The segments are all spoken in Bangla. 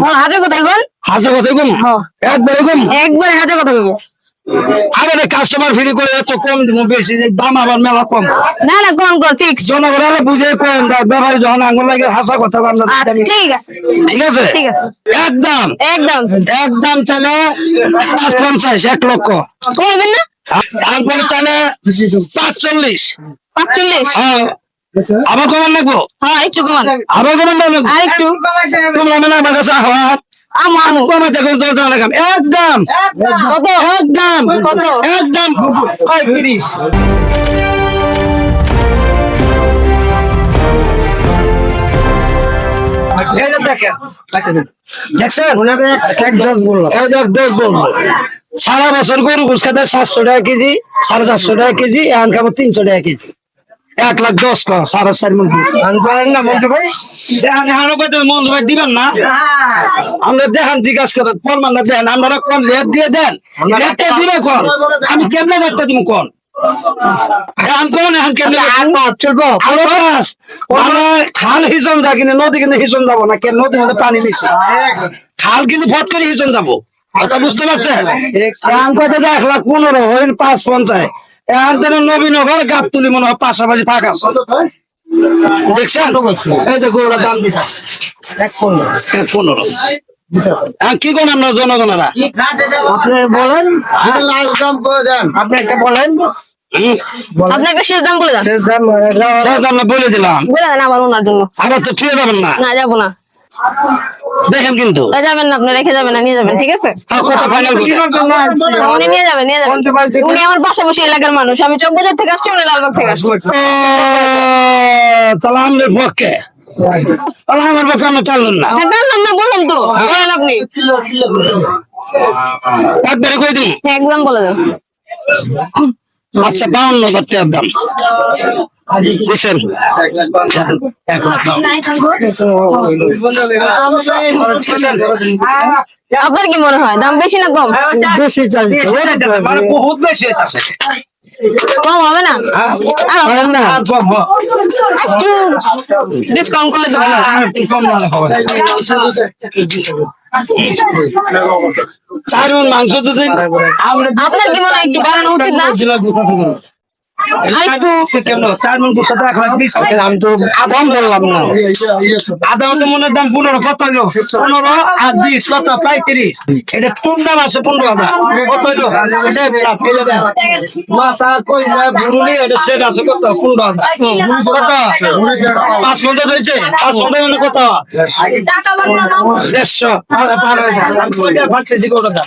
কথা কোন কথা কম একবার কম একবারে হাজার কথা কইবে। আবার কাস্টমার ফ্রি করে এত কম বেশি দাম আবার মেলা কম। না না জনগণ বুঝে কম ব্যাপারী যখন আঙুল লাগে হাসা কথা আমরা ঠিক আছে। ঠিক আছে? ঠিক একদম। একদম একদম তাহলে পাঁচ পঞ্চাশ এক লক্ষ। কইবেন না? তারপরে তাহলে পাঁচচল্লিশ। পাঁচচল্লিশ? হ্যাঁ। আবার কমান লাগবো? হ্যাঁ একটু কমান। আবার কমান লাগবো? আর একটু। তোমরা মানে আমার কাছে একদম। একদম। একদম। পঁয়ত্রিশ সারা বছর গরু ঘুষ খাতে সাতশো টাকা কেজি সাড়ে চারশো টাকা কেজি এখন খাব তিনশো টাকা কেজি। এক লাখ দশ ক সাড়ে চার মন পারেন না মন্ত্রী ভাই। হানো কত মন্ত্রী ভাই দিবেন না? আমরা দেখান জিজ্ঞাসা করেন ফরমান না দেন আপনারা কোন রেট দিয়ে দেন? রেটটা দিবে কোন? আমি কেমনে রেটটা দিব কোন? এখন কোন এখন কেমনে চলবো আরও পাস খাল হিসন যা কিনে নদী কিন্তু হিসন যাব না কেন নদীর মধ্যে পানি বেশি খাল কিন্তু ফট করে হিসন যাব। কথা বুঝতে পারছেন? এক লাখ পনেরো হইল পাঁচ পঞ্চাশ। এখন নবীনগর গাপ তুলি মনে হয় পাশাপাশি ফাঁকা আছে। দেখছেন? এই দাম দিতে এক পনেরো। এখন কি কোন আপনার জনগণেরা? আপনি বলেন। লাস্ট দাম করে দেন? আপনি একটা বলেন। আপনি একটা শেষ দাম বলে দেন। শেষ দাম না বলে দিলাম। বলে দেন আমার ওনার জন্য। আবার তো ঠিক যাবেন না। না যাব না। দেখেন কিন্তু। তা যাবেন না আপনি রেখে যাবেন না নিয়ে যাবেন ঠিক আছে? উনি নিয়ে যাবেন নিয়ে যাবেন। উনি আমার পাশাপাশি এলাকার মানুষ। আমি চকবাজার থেকে আসছি উনি লালবাগ থেকে আসছি। তাহলে আমাদের পক্ষে। তাহলে আমার পক্ষে আমরা চাললেন না। হ্যাঁ বললাম না বললাম তো। বলেন আপনি। একবারে কই দিন হ্যাঁ, একদম বলে দেন আচ্ছা বাউন্ন হাজার টাকার দাম। বুঝছেন আপনার কি মনে হয়? দাম বেশি না কম? বেশি মানে বহুত বেশি কম হবে না? আর হবে না? আর কম হ একটু ডিসকাউন্ট করলে তো ভালো হয়। আর একটু কম না হবে। চার মাংস যদি আপনার কি মনে হয় একটু বাড়ানো উচিত না? চার গুছা তো এক লাখ বিশ। আমি তো কম বললাম না। আধা মতো মনের দাম পনেরো কত হইল? পনেরো আর বিশ কত? পঁয়ত্রিশ। এটা কোন দাম আছে? পনেরো হাজার। কত হইল? সেট লাভ, এই যে দেখ। মাথা কইলা ভুরুলি এটা সেট আছে কত? পনেরো পাঁচ পঞ্চাশ হয়েছে পাঁচ পঞ্চাশ হলে কত? দেড়শো। আরে বারো হাজার আমি কইটা ফাটতে দিকে ওটা দাম।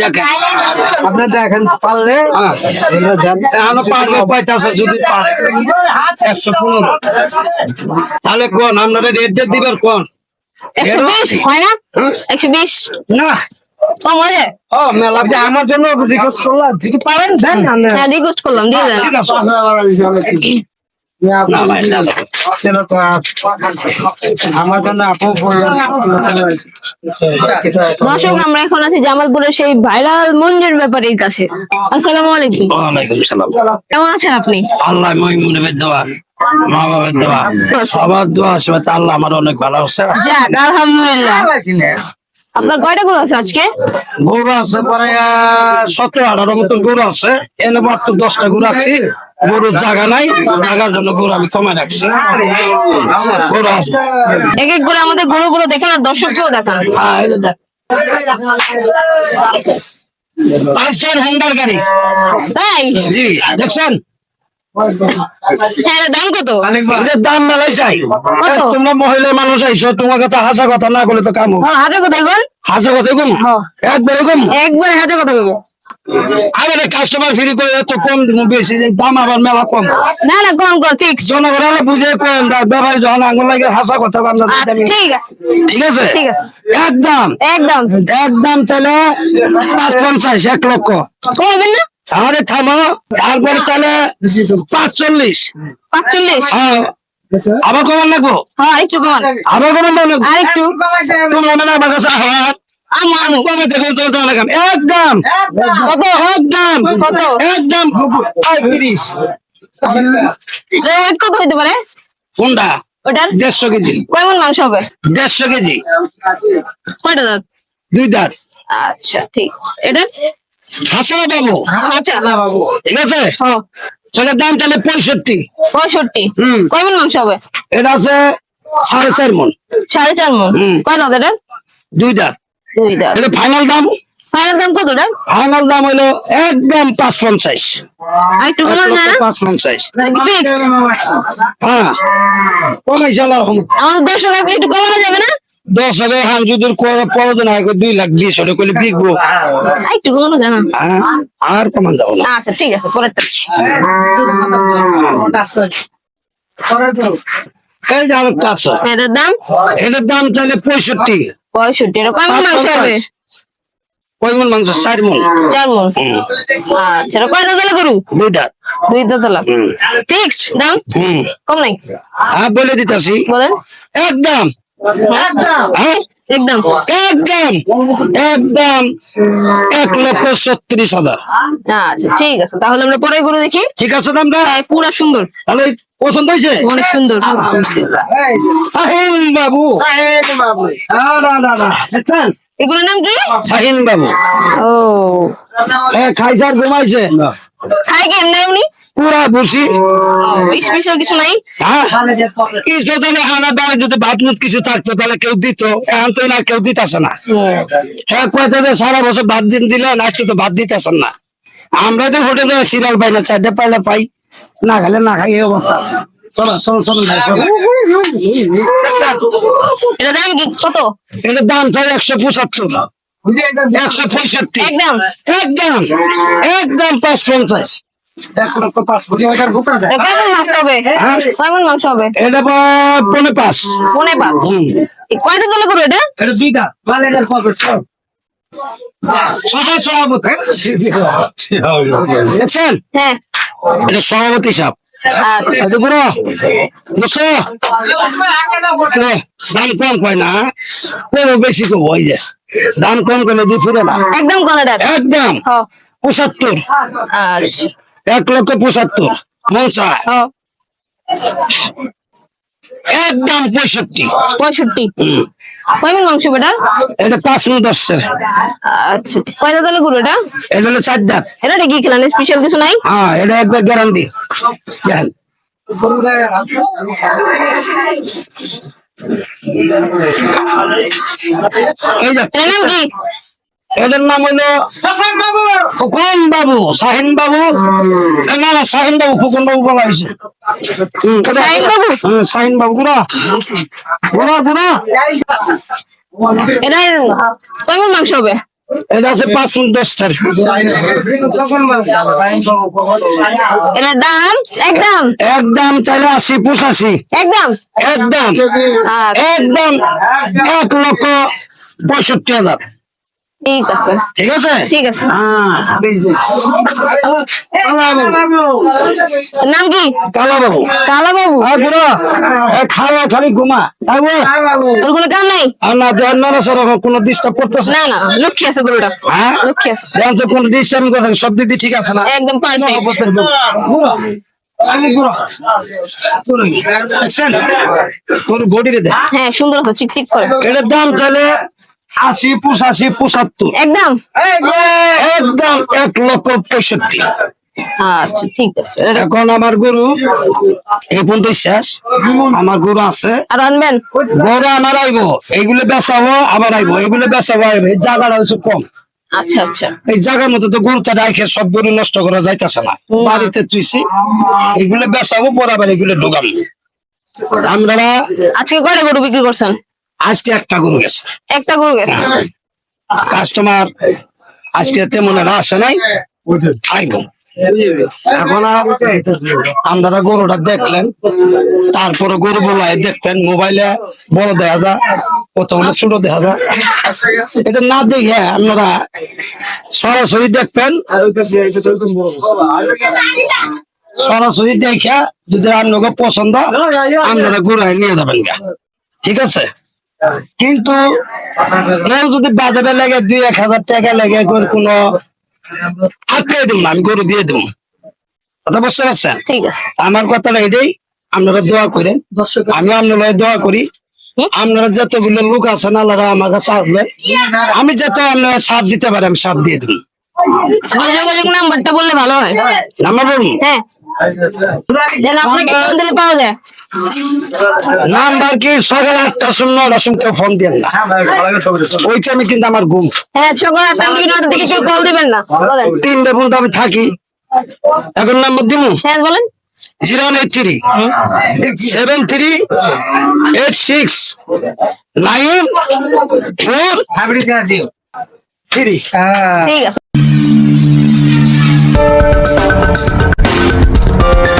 দেখেন আপনি দেখেন। পারলে হ্যাঁ, এখনও পারবে পঁয়তাশো যদি পারে একশো পনেরো। তাহলে কোন আপনারা রেট ডেট দিবেন কোন? একশো বিশ হয় না? একশো বিশ। না। হয়ে যে আমার জন্য রিকোয়েস্ট করলাম। যদি পারেন দেন না না। হ্যাঁ রিকোয়েস্ট করলাম দিয়ে দেন। দর্শক আমরা এখন আছি জামালপুরের সেই ভাইরাল মঞ্জুর ব্যাপারীর কাছে। আসসালামু আলাইকুম। ওয়ালাইকুম সালাম। কেমন আছেন আপনি? আল্লাহ মহিমুনের দোয়া মা বাবার দোয়া সবার দোয়া আসবে তা আল্লাহ আমার অনেক ভালো আছে। যাক আলহামদুলিল্লাহ। আপনার কয়টা গরু আছে আজকে? গরু আছে সতেরো আঠারো মতন গরু আছে। এনে মাত্র দশটা গরু আছি। গরুর জায়গা নাই জায়গার জন্য গরু আমি কমে রাখছি। গরু আছে। এক এক করে আমাদের গরুগুলো দেখেন আর দর্শককেও দেখান। হ্যাঁ, এই যে দেখ। পালসার হোন্ডার গাড়ি। তাই জি দেখছেন? হ্যাঁ দাম কত? দাম মেলাই চাই তোমরা মহিলা মানুষ আইসো তোমাকে তো হাসা কথা না করলে তো কাম। হাজার কথা হাসা কথা কম। একবার কম একবারে হাজার কথা আমি কাস্টমার ফ্রি করে এত কম বেশি দাম আবার মেলা কম। না না কম কম ফিক্স জনগণ বুঝে কম ব্যাপারী যখন আঙুল লাগে হাসা কথা আমরা ঠিক আছে। ঠিক আছে? একদম। একদম। একদম তাহলে পাঁচ পঞ্চাশ এক লক্ষ। কমবেন না? আরে থামো তারপরে তাহলে পাঁচচল্লিশ। পাঁচচল্লিশ? হ্যাঁ। আবার কমান লাগবো? হ্যাঁ একটু কমান। আবার কমান লাগবো? আর একটু তোমরা আমার কাছে আহার আমু আমু কমে দেখো তো জানা কাম একদম। কত? একদম। কত? একদম। পঁয়ত্রিশ। রেট কত হইতে পারে? কোনটা? ওটার? দেড়শো কেজি। মন মাংস হবে? দেড়শো কেজি। কয়টা দাঁত? দুই দাঁত। আচ্ছা ঠিক। বাবু। আচ্ছা। ঠিক আছে? হ। এটার দাম তাহলে পঁয়ষট্টি। পঁয়ষট্টি। হুম। কয় মন মাংস হবে? এটা আছে সাড়ে চার মন। সাড়ে চার মন। হুম। কয় দাঁত এটার দুই দাঁত। দুই দাঁত এটা ফাইনাল দাম? ফাইনাল দাম কত এটার ফাইনাল দাম হলো একদম পাঁচ পঞ্চাশ একটু কমান না। পাঁচ পঞ্চাশ হ্যাঁ। কমাইছে আল্লাহ আমাদের দর্শক আপনি একটু কমানো যাবে না? দশ হাজার যদি পড়ে না দুই লাখ বিশ ওটা করলে বিকবো। একটু কমানো যায় না। হ্যাঁ, আর কমান যাব না। আচ্ছা ঠিক আছে পরেরটা এই যে আরেকটা আছে। এটার দাম? এটার দাম তাহলে পঁয়ষট্টি। পঁয়ষট্টি মন মাংস হবে? কয় মন মাংস? চার মন। চার মন। আচ্ছা কয় দাঁত গরু? দুই দাঁত। দুই দাঁত লাখ ফিক্সড? দাম? কম নাই? হ্যাঁ বলে দিতেছি। বলেন। একদম। হ্যাঁ? একদম। একদম। একদম। এক লক্ষ ছত্রিশ হাজার। আচ্ছা ঠিক আছে। তাহলে আমরা পরের গরু দেখি। ঠিক আছে দামটা হ্যাঁ, পুরা সুন্দর। তাহলে পছন্দ হয়েছে? অনেক সুন্দর। শাহিন বাবু। না, না, না, না। দেখছেন? এগুলোর নাম কি? শাহিন বাবু। ও। এ খাইছার ঘুমাইছে খাই কি এমনি এমনি? পুরা বসি স্পেশাল কিছু নাই? হ্যাঁ। কিছু তাহলে বাড়ি যদি ভাত মুত কিছু থাকতো তাহলে কেউ দিত। এখন তো না কেউ দিতেছে না। হ্যাঁ। কয়টা যে সারা বছর ভাত দিন দিলে আজকে তো ভাত দিতেছেন না। আমরা তো হোটেলে সিরিয়াল পাই না চারটে পাইলে পাই। না খেলে না খাই এই অবস্থা আছে। চলো চলো চলো এটা দাম কি? কত? এটার দাম চাই একশো পঁচাত্তর। একশো পঁয়ষট্টি। একদম। একদম। একদম পাঁচ পঞ্চাশ। এটা এটা কয়টা এটা? এটা দুইটা সভাপতি হ্যাঁ। এটা সভাপতি সাহেব। আচ্ছা। দাম কম কয় না কোনো বেশি কম ওই যে দাম কম করলে দিয়ে ফিরে না। একদম কনাডার একদম? পঁচাত্তর। আচ্ছা। এক লক্ষ পঁচাত্তর মনসা একদম পঁয়ষট্টি। পঁয়ষট্টি। কয়মিন মাংস বেটা? এটা পাঁচ মিনিট দশের আচ্ছা। কয়টা তলে করো এটা? এটা হলো চার দাঁত। এটা কি খেলান স্পেশাল কিছু নাই? হ্যাঁ এটা একবার গ্যারান্টি এই যে। নাম কি? এদের নাম হলো ফুকন বাবু শাহিন বাবু। না না শাহিন বাবু ফুকন বাবু বলা হয়েছে। শাহিন বাবু? গুড়া গুড়া গুড়া এটার কয়মিন মাংস হবে? এটা আছে পাঁচ মিনিট দশটার এটার দাম? একদম একদম চাইলে আশি পঁচাশি। একদম একদম আচ্ছা। একদম এক লক্ষ পঁয়ষট্টি হাজার। ঠিক আছে। ঠিক আছে? ঠিক আছে। হ্যাঁ নাম কি? কালা বাবু। কালা বাবু। এ খাওয়া খালি ঘুমা। ওর কোনো কাম নাই? না দেন না কোনো ডিস্টার্ব করতেছে না। না লক্ষ্মী আছে গরুটা হ্যাঁ? লক্ষ্মী আছে। দেন তো কোনো ডিস্টার্ব করতে সব দিদি ঠিক আছে না? একদম পারফেক্ট তোর বডি। রে হ্যাঁ সুন্দর আছে চিকচিক করে। এটার দাম তাহলে আশি পঁচাশি পঁচাত্তর। একদম? একদম এক লক্ষ পঁয়ষট্টি। আচ্ছা ঠিক আছে। এখন আমার গরু এই পর্যন্ত শেষ। আমার গরু আছে। আর আনবেন? গরু আমার আইবো। এইগুলো বেচাবো আবার আইবো। এগুলো বেচাবো আইবো। এই জায়গাটা হচ্ছে কম। আচ্ছা আচ্ছা। এই জায়গার মতো তো গরুটা রাখে সব গরু নষ্ট করা যাইতেছে না। বাড়িতে তুইছি। এগুলো বেচাবো পরে আবার এগুলো ঢোকাম আমরা আজকে কয়টা গরু বিক্রি করছেন? আজকে একটা গরু গেছে। একটা গরু গেছে। কাস্টমার আজকে তেমন আসে নাই। আইবো এখন আপনারা গরুটা দেখলেন তারপরে গরু মোবাইল দেখবেন মোবাইলে বড় দেখা যায় কত হলে ছোট দেখা যায়। এটা না দেখে আপনারা সরাসরি দেখবেন। সরাসরি দেখে যদি আপনাকে পছন্দ আপনারা গরু নিয়ে যাবেন গা। ঠিক আছে? কিন্তু কেউ যদি বাজারে লাগে দুই এক হাজার টাকা লাগে কোনো আটকে দিব না আমি গরু দিয়ে দেবো। কথা বুঝতে পারছেন? আমার কথাটা এটাই আপনারা দোয়া করেন। আমি আপনারা দোয়া করি? আপনারা যতগুলো লোক আছেন আল্লাহ আমার কাছে আসবে আমি যত আপনারা সাপ দিতে পারি আমি সাপ দিয়ে আপনার যোগাযোগ নাম্বারটা বললে ভালো হয়। নাম্বার বলুন? হ্যাঁ। নাম্বার কি? সকাল আটটার সময় নটার সময় কেউ ফোন দেন না। ওই টাইমে কিন্তু আমার ঘুম। হ্যাঁ সকাল আটটা থেকে নটার দিকে কেউ কল দিবেন না। বলেন। তিনটে পর্যন্ত আমি থাকি। এখন নাম্বার দিব হ্যাঁ বলেন। Zero eight three. Seven three eight six nine four three. হ্যাঁ ঠিক আছে। Thank you.